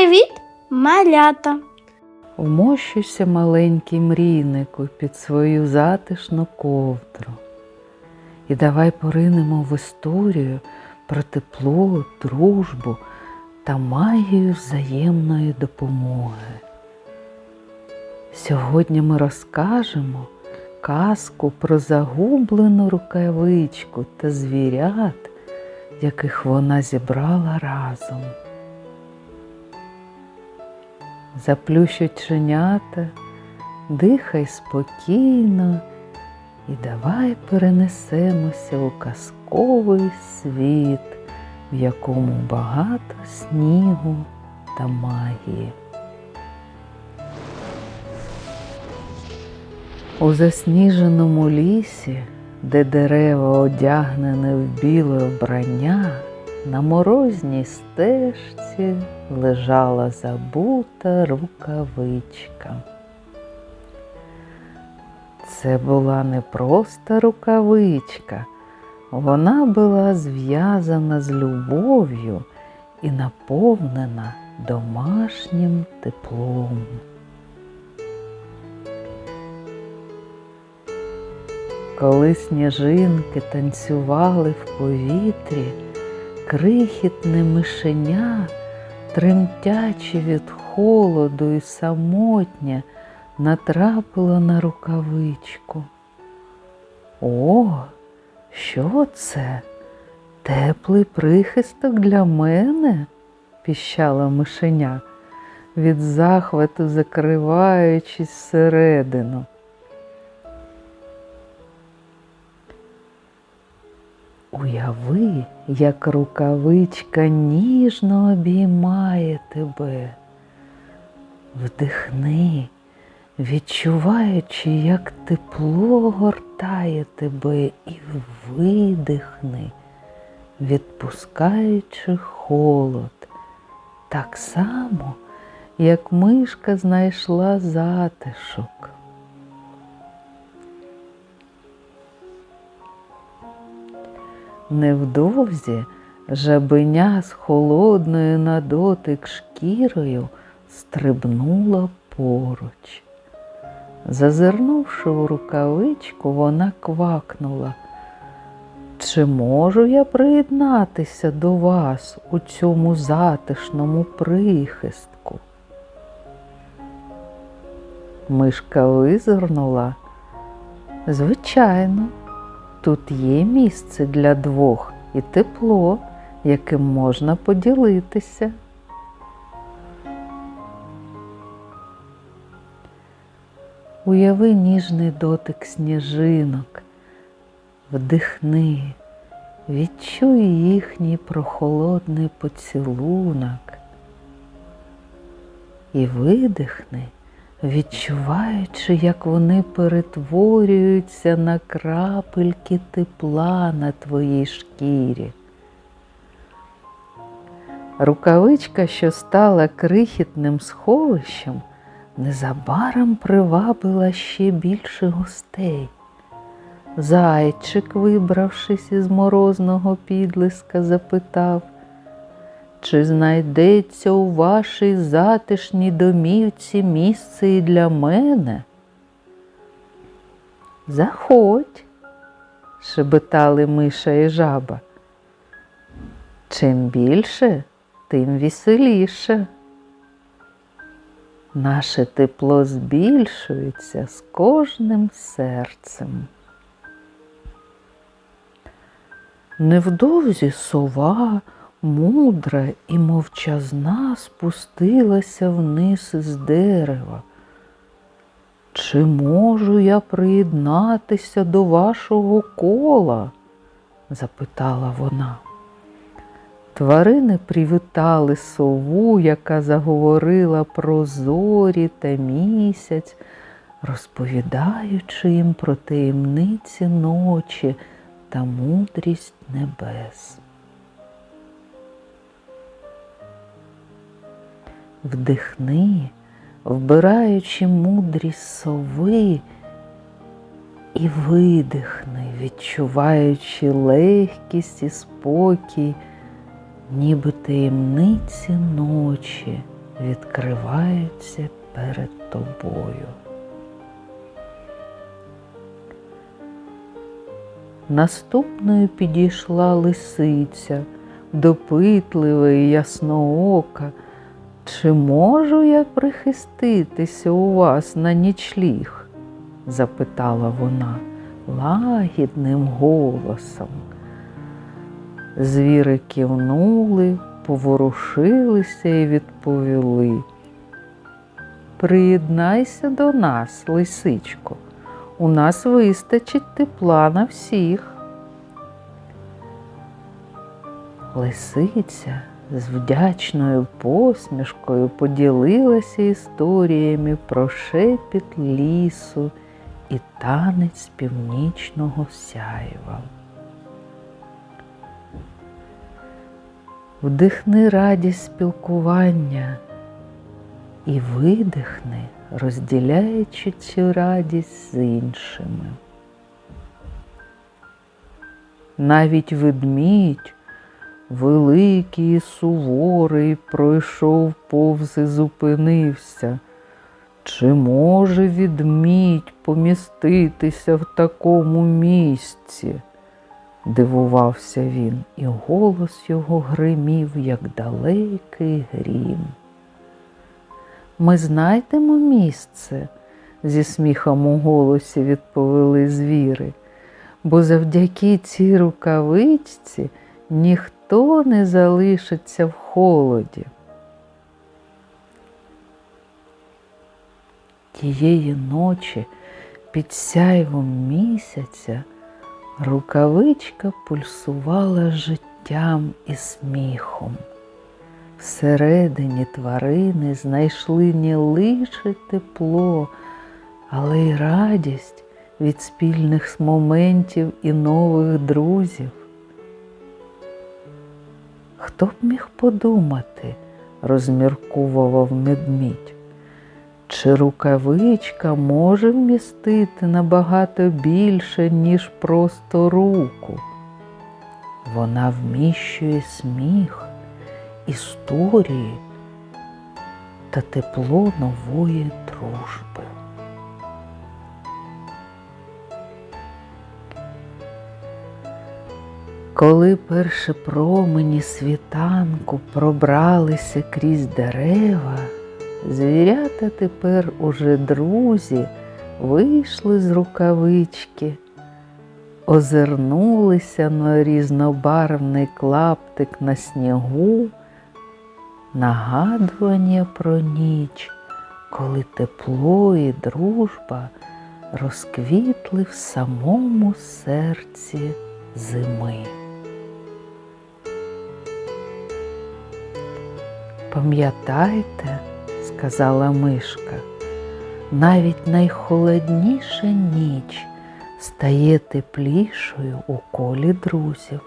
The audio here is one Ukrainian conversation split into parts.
Привіт, малята! Вмощуйся маленький мрійнику під свою затишну ковдру. І давай поринемо в історію про тепло, дружбу та магію взаємної допомоги. Сьогодні ми розкажемо казку про загублену рукавичку та звірят, яких вона зібрала разом. Заплющ оченята, дихай спокійно і давай перенесемося у казковий світ, в якому багато снігу та магії. У засніженому лісі, де дерева одягнені в біле вбрання, на морозній стежці лежала забута рукавичка. Це була не просто рукавичка, вона була зв'язана з любов'ю і наповнена домашнім теплом. Коли сніжинки танцювали в повітрі, крихітне мишеня, тремтячи від холоду і самотня, натрапило на рукавичку. О, що це? Теплий прихисток для мене? піщала мишеня, від захвату закриваючись всередину. Уяви, як рукавичка ніжно обіймає тебе. Вдихни, відчуваючи, як тепло гортає тебе, і видихни, відпускаючи холод, так само, як мишка знайшла затишок. Невдовзі жабеня з холодною на дотик шкірою стрибнула поруч. Зазирнувши у рукавичку, вона квакнула. Чи можу я приєднатися до вас у цьому затишному прихистку? Мишка визирнула. Звичайно, Тут є місце для двох і тепло, яким можна поділитися. Уяви ніжний дотик сніжинок, вдихни, відчуй їхній прохолодний поцілунок. І видихни відчуваючи, як вони перетворюються на крапельки тепла на твоїй шкірі. Рукавичка, що стала крихітним сховищем, незабаром привабила ще більше гостей. Зайчик, вибравшись із морозного підлиска, запитав, чи знайдеться у вашій затишній домівці місце і для мене? Заходь, шебетали миша і жаба. Чим більше, тим веселіше. Наше тепло збільшується з кожним серцем. Невдовзі сова мудра і мовчазна спустилася вниз із дерева. Чи можу я приєднатися до вашого кола? запитала вона. Тварини привітали сову, яка заговорила про зорі та місяць, розповідаючи їм про таємниці ночі та мудрість небес. Вдихни, вбираючи мудрість сови, і видихни, відчуваючи легкість і спокій, ніби таємниці ночі відкриваються перед тобою. Наступною підійшла лисиця, допитлива і ясноока. Чи можу я прихиститися у вас на нічліг? запитала вона лагідним голосом. Звіри кивнули, поворушилися і відповіли. Приєднайся до нас, лисичко, у нас вистачить тепла на всіх. Лисиця з вдячною посмішкою поділилася історіями про шепіт лісу і танець північного сяєва. Вдихни радість спілкування і видихни, розділяючи цю радість з іншими. Навіть ведмідь, великий суворий, пройшов повз і зупинився. Чи може відмідь поміститися в такому місці? дивувався він, і голос його гримів, як далекий грім. Ми знайдемо місце, зі сміхом у голосі відповіли звіри, бо завдяки цій рукавичці ніхто не залишиться в холоді. Тієї ночі під сяйвом місяця рукавичка пульсувала життям і сміхом. Всередині тварини знайшли не лише тепло, але й радість від спільних моментів і нових друзів. Хто б міг подумати, розмірковував медмідь, чи рукавичка може вмістити набагато більше, ніж просто руку? Вона вміщує сміх, історії та тепло нової дружби. Коли перші промені світанку пробралися крізь дерева, звірята тепер уже друзі вийшли з рукавички, озирнулися на різнобарвний клаптик на снігу, нагадування про ніч, коли тепло і дружба розквітли в самому серці зими. Пам'ятайте, сказала мишка, навіть найхолодніша ніч стає теплішою у колі друзів.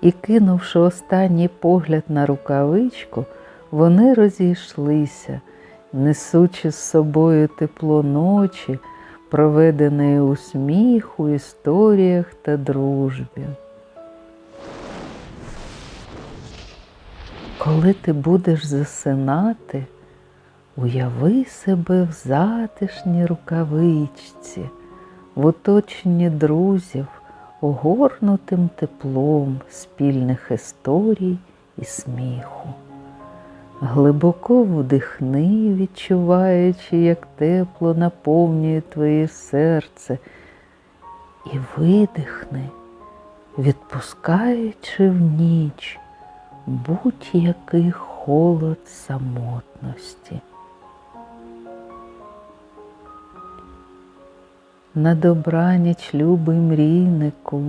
І, кинувши останній погляд на рукавичку, вони розійшлися, несучи з собою тепло ночі, проведеної у сміху, історіях та дружбі. Коли ти будеш засинати, уяви себе в затишній рукавичці, в оточенні друзів, огорнутим теплом спільних історій і сміху. Глибоко вдихни, відчуваючи, як тепло наповнює твоє серце, і видихни, відпускаючи в ніч будь-який холод самотності. На добраніч, любий мрійнику,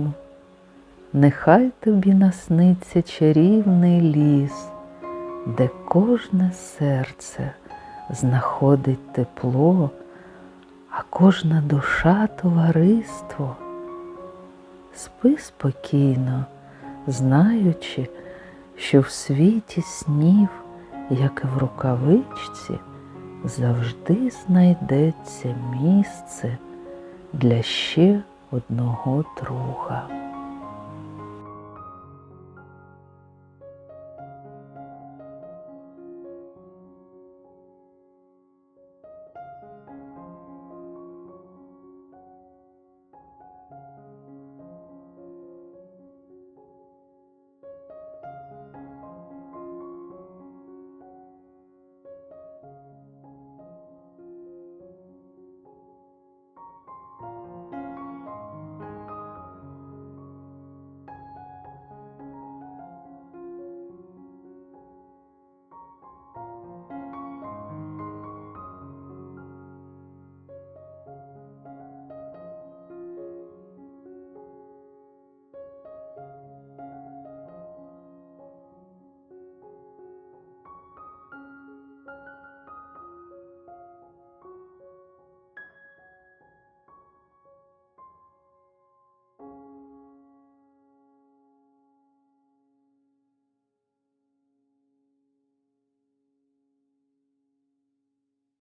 нехай тобі насниться чарівний ліс, де кожне серце знаходить тепло, а кожна душа товариство. Спи спокійно, знаючи, що в світі снів, як і в рукавичці, завжди знайдеться місце для ще одного друга.